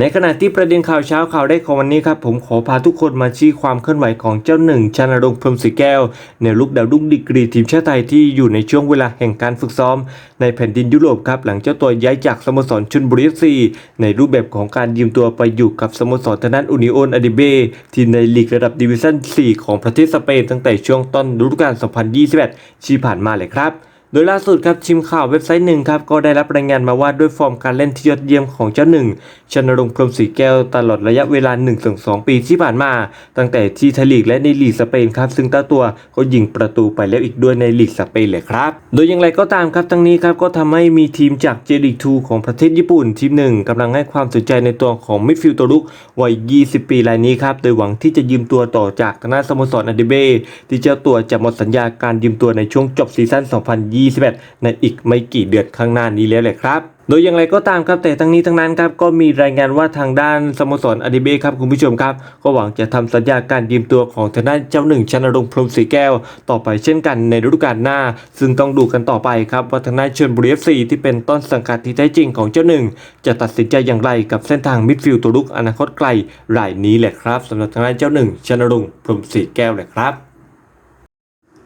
ในขณะที่ประเด็นข่าวเช้าข่าวแรกของวันนี้ครับผมขอพาทุกคนมาชี้ความเคลื่อนไหวของเจ้าหนึ่งชนรงพรมศรีแก้ว ในลูกดาวรุ่งดีกรีทีมชาติไทยที่อยู่ในช่วงเวลาแห่งการฝึกซ้อม ในแผ่นดินยุโรปครับหลังเจ้าตัวย้ายจากสโมสรชุนบุรีซีในรูปแบบของการยืมตัวไปอยู่กับสโมสรทางด้านอุนิโอนอาดิเบทีมในลีกระดับดิวิชั่น 4 ของประเทศสเปนตั้งแต่ช่วงต้นฤดูกาล 2021 ที่ผ่านมาเลยครับ โดยล่าสุดครับชิมข่าวเว็บไซต์หนึ่งครับก็ได้รับรายงานมาว่าด้วยฟอร์มการเล่นที่ยอดเยี่ยมของเจ้าหนึ่งชนรงค์พรมศรีแก้วตลอดระยะเวลา1-2ปีที่ผ่านมา ตั้งแต่ที่ไทยลีกและในลีกสเปนครับซึ่งเจ้าตัวก็ยิงประตูไปแล้วอีกด้วยในลีกสเปนเลยครับ โดยอย่างไรก็ตามครับทั้งนี้ครับก็ทำให้มีทีมจากเจลีก2ของประเทศญี่ปุ่นทีมหนึ่งกำลังให้ความสนใจในตัวของมิดฟิลด์ตัวลุกวัย 20 ปีรายนี้ครับโดยหวังที่จะยืมตัวต่อจากทางด้านสโมสรอาดิเบที่เจ้าตัวจะหมดสัญญาการยืมตัวในช่วงจบซีซั่น2021 ในอีกไม่กี่เดือนข้างหน้านี้แล้วแหละครับโดยอย่างไรก็ตามครับแต่ทั้งนี้ทั้งนั้นครับก็มีรายงานว่าทางด้านสโมสรอาดิเบครับคุณผู้ชมครับ ก็หวังจะทำสัญญาการยืมตัวของทางด้านเจ้าหนึ่งชนรงพรหมศรีแก้ว ต่อไปเช่นกันในฤดูกาลหน้า ซึ่งต้องดูกันต่อไปครับว่าทางด้านเชนบุรีเอฟซีที่เป็นต้นสังกัดที่แท้จริงของเจ้าหนึ่ง จะตัดสินใจอย่างไรกับเส้นทางมิดฟิลด์ตัวลุกอนาคตไกลรายนี้แหละครับสำหรับทางด้านเจ้าหนึ่งชนรงพรหมศรีแก้วแหละครับ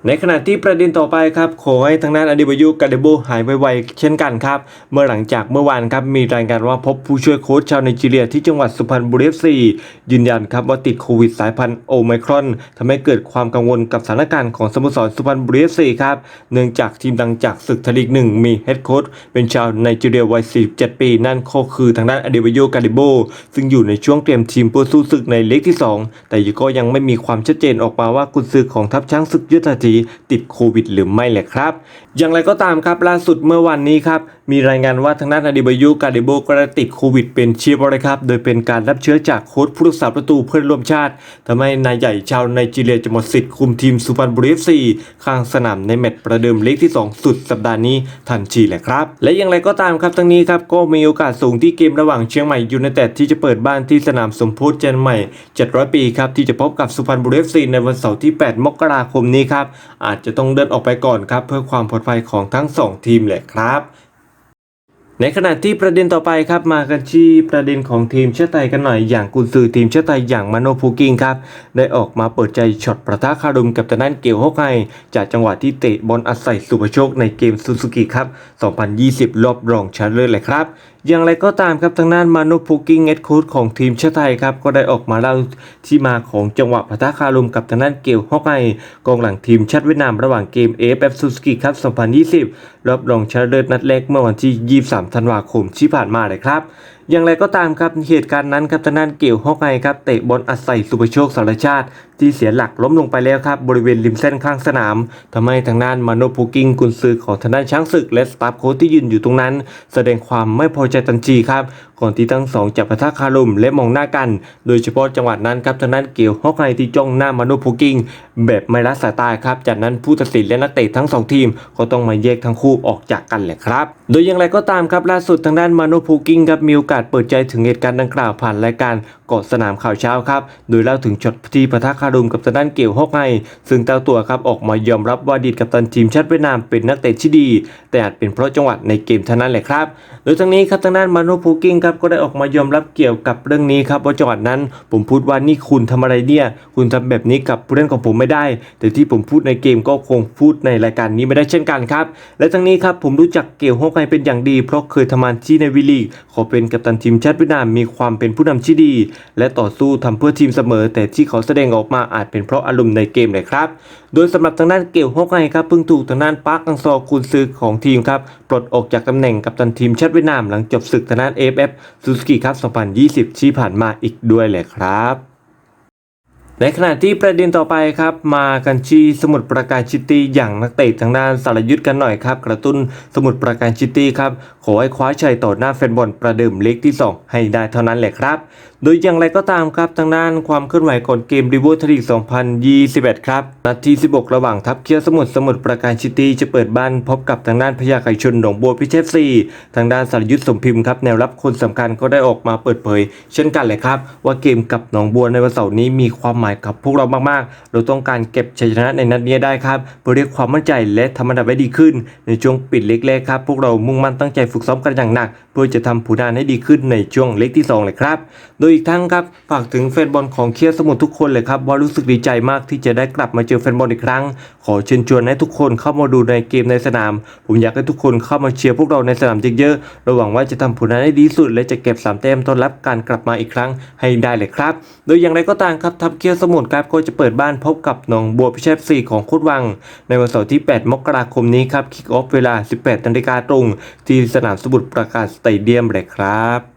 ในขณะที่ประเด็นต่อไปครับขอให้ทางด้านอดิบายุกาเดโบหายไวๆเช่นกันครับ เมื่อหลังจากเมื่อวานครับมีรายงานว่าพบผู้ช่วยโค้ชชาวไนจีเรียที่จังหวัดสุพรรณบุรีซียืนยันครับว่าติดโควิดสายพันธุ์โอไมครอนทำให้เกิดความกังวลกับสถานการณ์ของสโมสรสุพรรณบุรีซีครับ เนื่องจากทีมดังจากศึกทลีกหนึ่งมีเฮดโค้ชเป็นชาวไนจีเรียวัย 47 ปี นั่นก็คือทางด้านอดิบายุกาเดโบซึ่งอยู่ในช่วงเตรียมทีมเพื่อสู้ศึกในเล็กที่สองแต่ก็ยังไม่มีความชัดเจนออกมาว่ากุนซือของทัพช้างศึกยุทธาธีติดโควิดหรือไม่แหละครับ อย่างไรก็ตามครับล่าสุดเมื่อวันนี้ครับมีรายงานว่าทางด้านอดิบายุกาเดโบก็ได้ติดโควิดเป็นเชื้อเลยครับ โดยเป็นการรับเชื้อจากโค้ชผู้รักษาประตูเพื่อนร่วมชาติทำให้นายใหญ่ชาวไนจีเรียจะหมดสิทธิ์คุมทีมสุพรรณบุรีเอฟซีข้างสนามในแมตช์ประเดิมเล็กที่ 2 สุดสัปดาห์นี้ทันทีแหละครับ และอย่างไรก็ตามครับทั้งนี้ครับก็มีโอกาสสูงที่เกมระหว่างเชียงใหม่ยูไนเต็ดที่จะเปิดบ้านที่สนามสมโพธิเจนใหม่700ปีครับที่จะพบกับสุพรรณบุรีเอฟซีในวันเสาร์ที่ 8 มกราคมนี้ครับอาจจะต้องเดินออกไปก่อนครับเพื่อความปลอดภัยของทั้งสองทีมแหละครับ ในขณะที่ประเด็นต่อไปครับมากันที่ประเด็นของทีมชาติไทยกันหน่อย อย่างกุนซือทีมชาติไทยอย่างมาโนภูกิงครับ ได้ออกมาเปิดใจช็อตประทะคารุมกับทางด้านเกียวฮกไฮจากจังหวะที่เตะบอลอาศัยสุภโชคในเกมซูซูกิครับ 2020 รอบรองชนะเลิศเลยครับ อย่างไรก็ตามครับทางด้านมานุพูกิงเอ็ดโค้ดของทีมชาติไทยครับก็ได้ออกมาเล่าที่มาของจังหวะปะทะคารมกับทางด้านเกียวฮกไอกองหลังทีมชาติเวียดนามระหว่างเกม AFF ซูซูกิครับ2020 รอบรองชนะเลิศนัดแรกเมื่อวันที่ 23 ธันวาคมที่ผ่านมาเลยครับอย่างไรก็ตามครับเหตุการณ์นั้นครับทางด้านเกี่ยวฮอกไงครับเตะบอลอาศัยสุภโชคสารชาติ ที่เสียหลักล้มลงไปแล้วครับบริเวณริมเส้นข้างสนามทำให้ทางด้านมาโนพูกิงกุนซือของทางด้านช้างศึก และสตาฟโค้ชที่ยืนอยู่ตรงนั้น แสดงความไม่พอใจทันทีครับก่อนที่ทั้งสองจะปะทะคารมและมองหน้ากัน โดยเฉพาะจังหวะนั้นครับทางด้านเกี่ยวฮอกไงที่จ้องหน้ามาโนพูกิงแบบไม่ละสายตาครับจากนั้นผู้ตัดสินและนักเตะทั้งสองทีม ก็ต้องมาแยกทั้งคู่ออกจากกันแหละครับ โดยอย่างไรก็ตามครับล่าสุดทางด้านมาโนพูกิงครับมีโอกาสเปิดใจถึงเหตุการณ์ดังกล่าวผ่านรายการ กาะสนามข่าวเช้าครับโดยเล่าถึงช็อตที่ปะทะคารมกับทางด้านเกี่ยวฮกไงซึ่งเจ้าตัวครับออกมายอมรับว่าดีตกัปตันทีมชาติเวียดนามเป็นนักเตะที่ดี แต่อาจเป็นเพราะจังหวะในเกมเท่านั้นแหละครับ โดยทั้งนี้ครับทางด้านมาโนพูกิงครับก็ได้ออกมายอมรับเกี่ยวกับเรื่องนี้ครับว่าจังหวะนั้น ผมพูดว่านี่คุณทำอะไรเนี่ย คุณทำแบบนี้กับผู้เล่นของผมไม่ได้ แต่ที่ผมพูดในเกมก็คงพูดในรายการนี้ไม่ได้เช่นกันครับและทั้งนี้ครับผมรู้จักเกี่ยวฮกไงเป็นอย่างดี เพราะเคยทำงานที่ในวิลีกขอเป็นกัปตันทีมชาติเวียดนามมีความเป็นผู้นำที่ดีและต่อสู้ทำเพื่อทีมเสมอ แต่ที่เขาแสดงออกมาอาจเป็นเพราะอารมณ์ในเกมเลยครับ โดยสำหรับทางด้านเกี่ยวฮอกไงครับเพิ่งถูกทางด้านปาร์คอังซอร์กุนซือของทีมครับปลดออกจากตำแหน่งกัปตันทีมชาติเวียดนามหลังจบศึกทางด้าน AFF ซูซูกิครับ 2020 ที่ผ่านมาอีกด้วยแหละครับในขณะที่ประเด็นต่อไปครับมากันที่สมุทรปราการชิตี้อย่างนักเตะทางด้านสารยุทธกันหน่อยครับกระตุ้นสมุทรปราการชิตี้ครับขอให้คว้าชัยต่อหน้าแฟนบอลประเดิมเล็กที่ 2 ให้ได้เท่านั้นแหละครับ โดยอย่างไรก็ตามครับทางด้านความเคลื่อนไหวก่อนเกมริเวอร์ที2021 ครับ นัดที่ 16 ระหว่างทัพเคียวสมุทรสมุทรปราการซิตี้จะเปิดบ้านพบกับทางด้านพญาไก่ชนหนองบัวพิเชษซีทางด้านสรยุทธสมพิมพ์ครับแนวรับคนสำคัญก็ได้ออกมาเปิดเผย เช่นกันเลยครับ ว่าเกมกับหนองบัวในวันเสาร์นี้มีความหมายกับพวกเรามากๆ เราต้องการเก็บชัยชนะในนัดนี้ได้ครับเพื่อเรียกความมั่นใจและทำอันดับให้ดีขึ้น ในช่วงปิดเล็กๆครับพวกเรามุ่งมั่นตั้งใจฝึกซ้อมกันอย่างหนัก เพื่อจะทำผลงานให้ดีขึ้นในช่วงเล็กที่สองเลยครับ โดยอีกทั้งครับฝากถึงแฟนบอลของเคียสมุทรทุกคนเลยครับว่ารู้สึกดีใจมากที่จะได้กลับมาเจอแฟนบอลอีกครั้ง ขอเชิญชวนให้ทุกคนเข้ามาดูในเกมในสนาม ผมอยากให้ทุกคนเข้ามาเชียร์พวกเราในสนามเยอะๆเระหวังว่าจะทำผลงานให้ดีสุด และจะเก็บสามแต้มต้อนรับการกลับมาอีกครั้งให้ได้เลยครับ โดยอย่างไรก็ตามครับทัพเคียสมุทรครับก็จะเปิดบ้านพบกับหนองบัวพิเชษซีของโคดวัง ในวันเสาร์ที่ 8 มกราคมนี้ครับคิกออฟเวลา 18นาฬิกาตรง ที่สนามสมุทรปราการสเตเดียมเลยครับ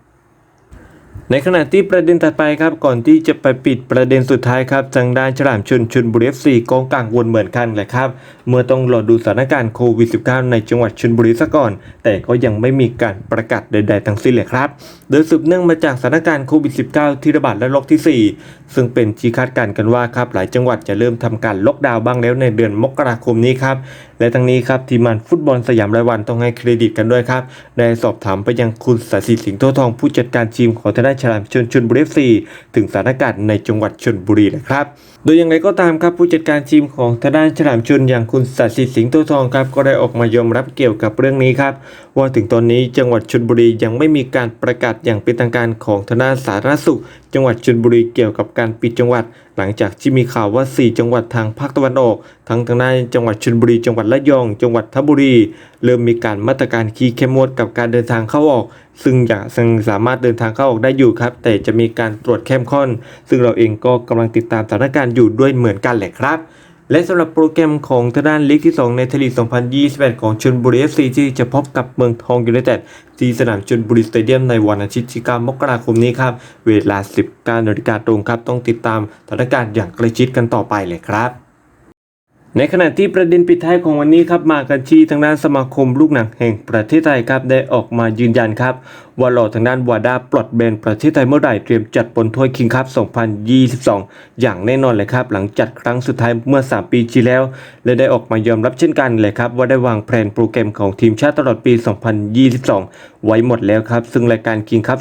ในขณะที่ประเด็นถัดไปครับก่อนที่จะไปปิดประเด็นสุดท้ายครับทางด้านฉลามชนชนบุรีเอฟซีกองกลางวนเหมือนกันแหละครับ เมื่อต้องรอดูสถานการณ์โควิด -19 ในจังหวัดชนบุรีซะก่อน แต่ก็ยังไม่มีการประกาศใด ๆ ทั้งสิ้นเลยครับโดยสืบเนื่องมาจากสถานการณ์โควิด -19 ที่ระบาดระลอกที่ 4 ซึ่งเป็นที่คาดการณ์กันว่าครับหลายจังหวัดจะเริ่มทำการล็อกดาวน์บ้างแล้วในเดือนมกราคมนี้ครับ และทั้งนี้ครับทีมงานฟุตบอลสยามรายวันต้องให้เครดิตกันด้วยครับ ได้สอบถามไปยังคุณสศิสิงห์โตทองผู้จัดการทีมของทางด้านฉลามชนชนบุรีซีถึงสถานการณ์ในจังหวัดชนบุรีนะครับโดยอย่างไรก็ตามครับผู้จัดการทีมของทางด้านฉลามชนอย่างคุณสศิสิงห์โตทองครับก็ได้ออกมายอมรับเกี่ยวกับเรื่องนี้ครับว่าถึงตอนนี้จังหวัดชนบุรียังไม่มีการประกาศอย่างเป็นทางการของทางด้านสาธารณสุข จังหวัดชลบุรีเกี่ยวกับการปิดจังหวัด หลังจากที่มีข่าวว่า 4 จังหวัดทางภาคตะวันออก ทั้งทางด้านจังหวัดชลบุรี จังหวัดระยอง จังหวัดทบุรี เริ่มมีการมาตรการคีเข้มงวดกับการเดินทางเข้าออก ซึ่งจะซึ่งสามารถเดินทางเข้าออกได้อยู่ครับ แต่จะมีการตรวจเข้มข้น ซึ่งเราเองก็กำลังติดตามสถานการณ์อยู่ด้วยเหมือนกันแหละครับ และสำหรับโปรแกรมของทางด้านลีกที่ 2 ในทลีก 2021 ของชลบุรี FC ที่จะพบกับเมืองทองยูไนเต็ดที่สนามชลบุรีสเตเดียมในวันอาทิตย์ที่ 9 มกราคมนี้ครับ เวลา 19นาฬิกาตรงครับ ต้องติดตามสถานการณ์อย่างใกล้ชิดกันต่อไปเลยครับในขณะที่ประเด็นปิดท้ายของวันนี้ครับมากันที่ทางด้านสมาคมลูกหนังแห่งประเทศไทยครับได้ออกมายืนยันครับว่าหล่อทางด้านวาดาปลดเบนประเทศไทยเมื่อไหร่เตรียมจัดบนถ้วยคิงคัพ2022 อย่างแน่นอนเลยครับหลังจัดครั้งสุดท้ายเมื่อ 3 ปีที่แล้ว และได้ออกมายอมรับเช่นกันเลยครับว่าได้วางแผนโปรแกรมของทีมชาติตลอดปี 2022 ไว้หมดแล้วครับ ซึ่งรายการคิงคัพ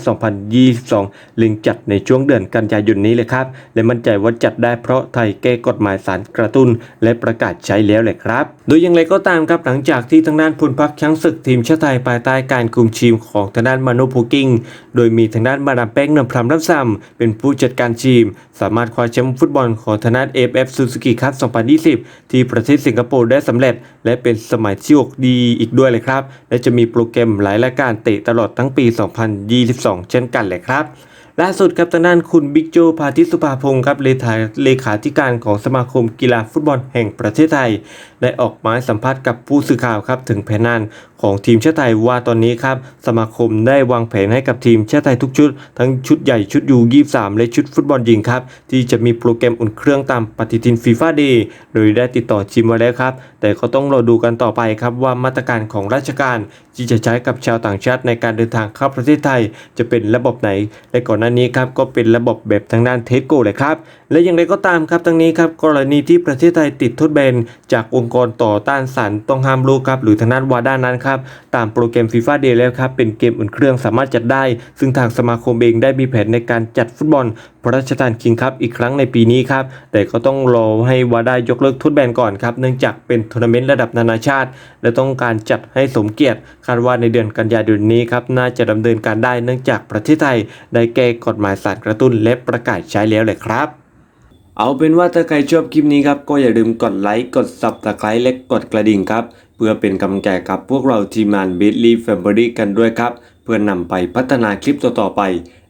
2022 เล็งจัดในช่วงเดือนกันยายนนี้เลยครับ และมั่นใจว่าจัดได้เพราะไทยแก้กฎหมายสารกระตุ้น และประกาศใช้แล้วแหละครับ โดยอย่างไรก็ตามครับหลังจากที่ทางด้านพลพักช้างศึกทีมชาติไทยภายใต้การคุมทีมของทางด้านมาโนโพกิงโดยมีทางด้านมาดามแป้งนำพรำรับซ้ำเป็นผู้จัดการทีม สามารถคว้าแชมป์ฟุตบอลของทางด้าน AFF Suzuki Cup 2020 ที่ประเทศสิงคโปร์ได้สำเร็จ และเป็นสมัยที่6ดีอีกด้วยเลยครับ และจะมีโปรแกรมหลายรายการเตะตลอดทั้งปี 2022 เช่นกันเลยครับ ล่าสุดครับทางด้านคุณบิ๊กโจพาทิสุภาพงศ์ครับเลขาเลขาธิการของสมาคมกีฬาฟุตบอลแห่งประเทศไทย ได้ออกมาสัมภาษณ์กับผู้สื่อข่าวครับถึงแผนงานของทีมชาติไทยว่าตอนนี้ครับสมาคมได้วางแผนให้กับทีมชาติไทยทุกชุด ทั้งชุดใหญ่ชุดยู23และชุดฟุตบอลหญิงครับที่จะมีโปรแกรมอุ่นเครื่องตามปฏิทินฟีฟ่าเดย์โดยได้ติดต่อทีมไว้แล้วครับ แต่ก็ต้องรอดูกันต่อไปครับว่ามาตรการของราชการที่จะใช้กับชาวต่างชาติในการเดินทางเข้าประเทศไทย จะเป็นระบบไหนและก่อนหน้านี้ครับก็เป็นระบบแบบทางด้านเทสโกเลยครับ และอย่างไรก็ตามครับทั้งนี้ครับกรณีที่ประเทศไทยติดโทษแบนจากองค์กรต่อต้านสารต้องห้ามโลกครับหรือทางด้านวาด้านั้นครับตามโปรแกรมฟีฟ่าเดย์แล้วครับเป็นเกมอุ่นเครื่องสามารถจัดได้ ซึ่งทางสมาคมเองได้มีแผนในการจัดฟุตบอล พระราชทานคิงคัพอีกครั้งในปีนี้ครับ แต่ก็ต้องรอให้วาด้ายกเลิกโทษแบนก่อนครับ เนื่องจากเป็นทัวร์นาเมนต์ระดับนานาชาติ และต้องการจัดให้สมเกียรติ คาดว่าในเดือนกันยายนนี้ครับ น่าจะดำเนินการได้เนื่องจากประเทศไทย ได้แก้กฎหมายสารกระตุ้นและประกาศใช้แล้วเลยครับเอาเป็นว่าถ้าใครชอบคลิปนี้ครับ ก็อย่าลืมกดไลค์ กด subscribe และกดกระดิ่งครับ เพื่อเป็นกำลังใจกับพวกเราทีมงาน b i t l y Family กันด้วยครับ เพื่อนำไปพัฒนาคลิปต่อๆไป